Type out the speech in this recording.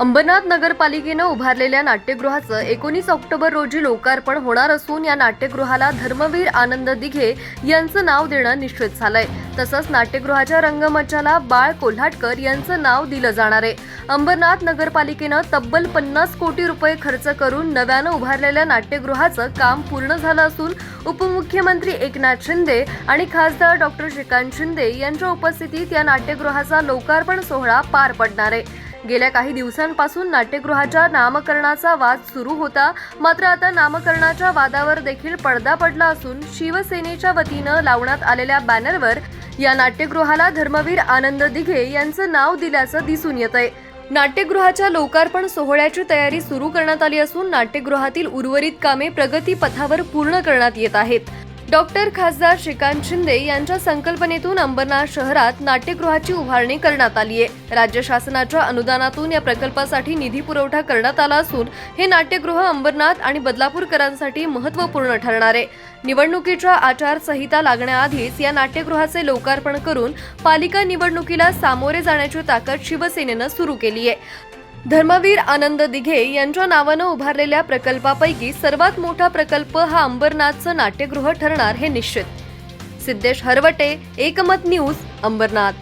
अंबरनाथ नगरपालिकेनं उभारलेल्या नाट्यगृहाचं एकोणीस ऑक्टोबर रोजी लोकार्पण होणार असून या नाट्यगृहाला धर्मवीर आनंद दिघे यांचं नाव देणं निश्चित झालंय. तसंच नाट्यगृहाच्या रंगमंचाला बाळ कोल्हाटकर यांचं नाव दिलं जाणार आहे. अंबरनाथ नगरपालिकेनं तब्बल पन्नास कोटी रुपये खर्च करून नव्यानं उभारलेल्या नाट्यगृहाचं काम पूर्ण झालं असून उपमुख्यमंत्री एकनाथ शिंदे आणि खासदार डॉक्टर श्रीकांत शिंदे यांच्या उपस्थितीत या नाट्यगृहाचा लोकार्पण सोहळा पार पडणार आहे. गेल्या काही दिवसांपासून नाट्यगृहाच्या नामकरणाचा वाद सुरू होता. मात्र आता नामकरणाच्या वादावर देखील पडदा पडला असून शिवसेनेच्या वतीनं लावण्यात आलेल्या बॅनरवर या नाट्यगृहाला धर्मवीर आनंद दिघे यांचं नाव दिल्याचं दिसून येत आहे नाट्यगृहाच्या लोकार्पण सोहळ्याची तयारी सुरू करण्यात आली असून नाट्यगृहातील उर्वरित कामे प्रगती पथावर पूर्ण करण्यात येत आहेत. डॉक्टर खासदार श्रीकांत शिंदे यांच्या संकल्पनेतून अंबरनाथ शहरात नाट्यगृहाची उभारणी करण्यात आली आहे. राज्य शासनाच्या अनुदानातून या प्रकल्पासाठी निधी पुरवठा करण्यात आला असून हे नाट्यगृह अंबरनाथ आणि बदलापूरकरांसाठी महत्त्वपूर्ण ठरणार आहे. निवडणुकीच्या आचारसंहिता लागण्याआधीच या नाट्यगृहाचे लोकार्पण करून पालिका निवडणुकीला सामोरे जाण्याची ताकद शिवसेनेनं सुरू केली आहे. धर्मवीर आनंद दिघे यांच्या नावानं उभारलेल्या प्रकल्पापैकी सर्वात मोठा प्रकल्प हा अंबरनाथचं नाट्यगृह ठरणार हे निश्चित. सिद्धेश हरवटे एकमत न्यूज अंबरनाथ.